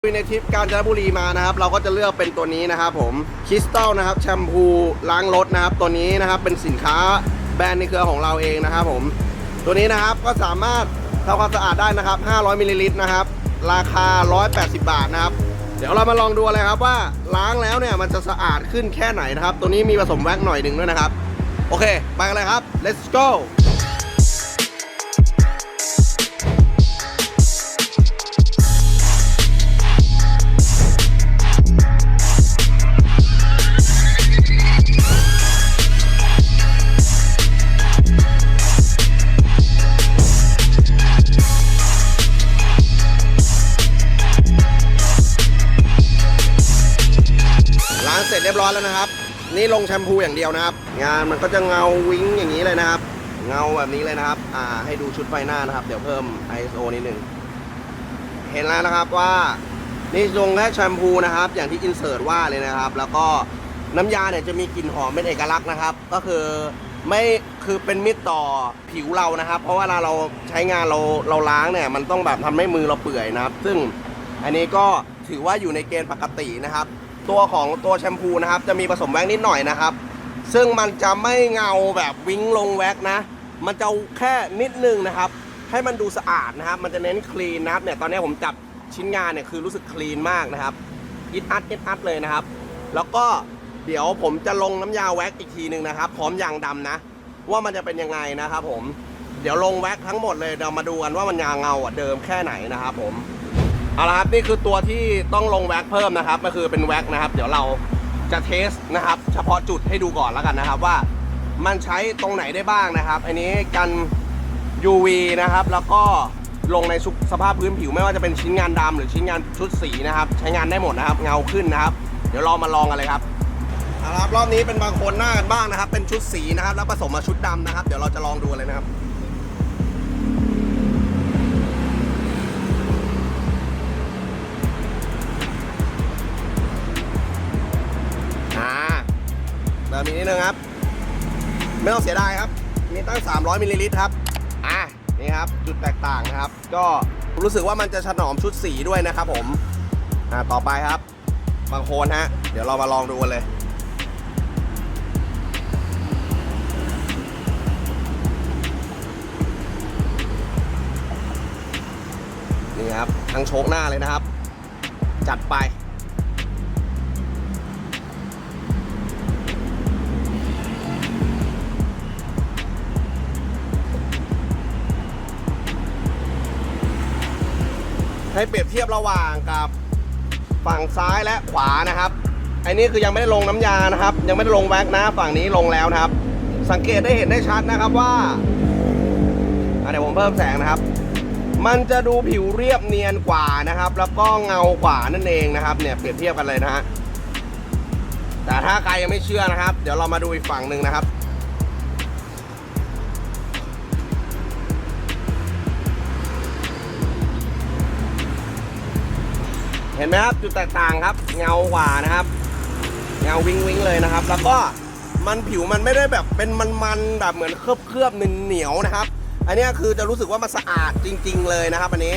ในทริปกาญจนบุรีมานะครับ เราก็จะเลือกเป็นตัวนี้นะครับผมคริสตัลนะครับแชมพูล้างรถนะครับ ตัวนี้นะครับเป็นสินค้าแบรนด์ในเครือของเราเองนะครับผมตัวนี้นะครับก็สามารถทำความสะอาดได้นะครับ 500มิลลิลิตรนะครับ ราคา 180 บาทนะครับ เดี๋ยวเรามาลองดูเลยครับว่าล้างแล้วเนี่ยมันจะสะอาดขึ้นแค่ไหนนะครับ ตัวนี้มีผสมแว็กหน่อยหนึ่งด้วยนะครับ โอเค ไปกันเลยครับ let's go ร้อยแล้วนะครับ นี่ลงแชมพูอย่างเดียวนะครับ งานมันก็จะเงาวิ้งอย่างนี้เลยนะครับ เงาแบบนี้เลยนะครับ อ่า ให้ดูชุดไฟหน้านะครับ เดี๋ยวเพิ่ม ISO นิดนึงเห็นแล้วนะครับว่านี่ลงแค่แชมพูนะครับ อย่างที่อินเสิร์ตว่าเลยนะครับ แล้วก็น้ำยาเนี่ยจะมีกลิ่นหอมเป็นเอกลักษณ์นะครับ ก็คือไม่คือเป็นมิตรต่อผิวเรานะครับ เพราะว่าเวลาเราใช้งานเราเราล้างเนี่ยมันต้องแบบทำให้มือเราเปื่อยนะครับ ซึ่งอันนี้ก็ถือว่าอยู่ในเกณฑ์ปกตินะครับ ตัวของตัวแชมพูนะครับ จะมีผสมแว็กนิดหน่อยนะครับ ซึ่งมันจะไม่เงาแบบวิ้งลงแว็กนะ มันจะแค่นิดนึงนะครับ ให้มันดูสะอาดนะครับ มันจะเน้นคลีนนะครับเนี่ยตอนนี้ผมจับชิ้นงานเนี่ยคือรู้สึกคลีนมากนะครับอิดอัดอิดอัดเลยนะครับ แล้วก็เดี๋ยวผมจะลงน้ำยาแว็กอีกทีหนึ่งนะครับ พร้อมยางดำนะ ว่ามันจะเป็นยังไงนะครับ ผมเดี๋ยวลงแว็กทั้งหมดเลยเดี๋ยวมาดูกันว่ามันยางเงาอะเดิมแค่ไหนนะครับผม เอาละครับนี่คือตัวที่ต้องลงแว็กเพิ่มนะครับ ก็คือเป็นแว็กนะครับ เดี๋ยวเราจะเทสนะครับ เฉพาะจุดให้ดูก่อนแล้วกันนะครับว่ามันใช้ตรงไหนได้บ้างนะครับ อันนี้กัน UV นะครับ แล้วก็ลงในสุขสภาพพื้นผิวไม่ว่าจะเป็นชิ้นงานดำหรือชิ้นงานชุดสีนะครับ ใช้งานได้หมดนะครับ เงาขึ้นนะครับ เดี๋ยวเรามาลองกันเลยครับเอาละครับรอบนี้เป็นบางคนหน้ากันบ้างนะครับ เป็นชุดสีนะครับ แล้วผสมมาชุดดำนะครับ เดี๋ยวเราจะลองดูเลยนะครับ นึงครับ ไม่ต้องเสียดายครับ มีตั้ง 300มิลลิลิตรครับ อะ นี่ครับ จุดแตกต่างนะครับ ก็รู้สึกว่ามันจะถนอมชุดสีด้วยนะครับผม อ่า ต่อไปครับ บางโคนฮะ เดี๋ยวเรามาลองดูกันเลยนี่ครับ ทั้งโชกหน้าเลยนะครับ จัดไป ให้เปรียบเทียบระหว่างกับฝั่งซ้ายและขวานะครับ อันนี้คือยังไม่ได้ลงน้ำยานะครับ ยังไม่ได้ลงแว็กนะฝั่งนี้ลงแล้วนะครับ สังเกตได้เห็นได้ชัดนะครับว่าเดี๋ยวผมเพิ่มแสงนะครับ มันจะดูผิวเรียบเนียนกว่านะครับ แล้วก็เงากว่านั่นเองนะครับ เนี่ยเปรียบเทียบกันเลยนะฮะแต่ถ้าใครยังไม่เชื่อนะครับ เดี๋ยวเรามาดูอีกฝั่งหนึ่งนะครับ นไหมครับจุดแตกต่างครับ เงากว่านะครับ เงาวิงวิงเลยนะครับ แล้วก็มันผิวมันไม่ได้แบบเป็นมันๆแบบเหมือนเคลือบเคลือบๆเหนียวนะครับ อันนี้คือจะรู้สึกว่ามันสะอาดจริง ๆ เลยนะครับ อันนี้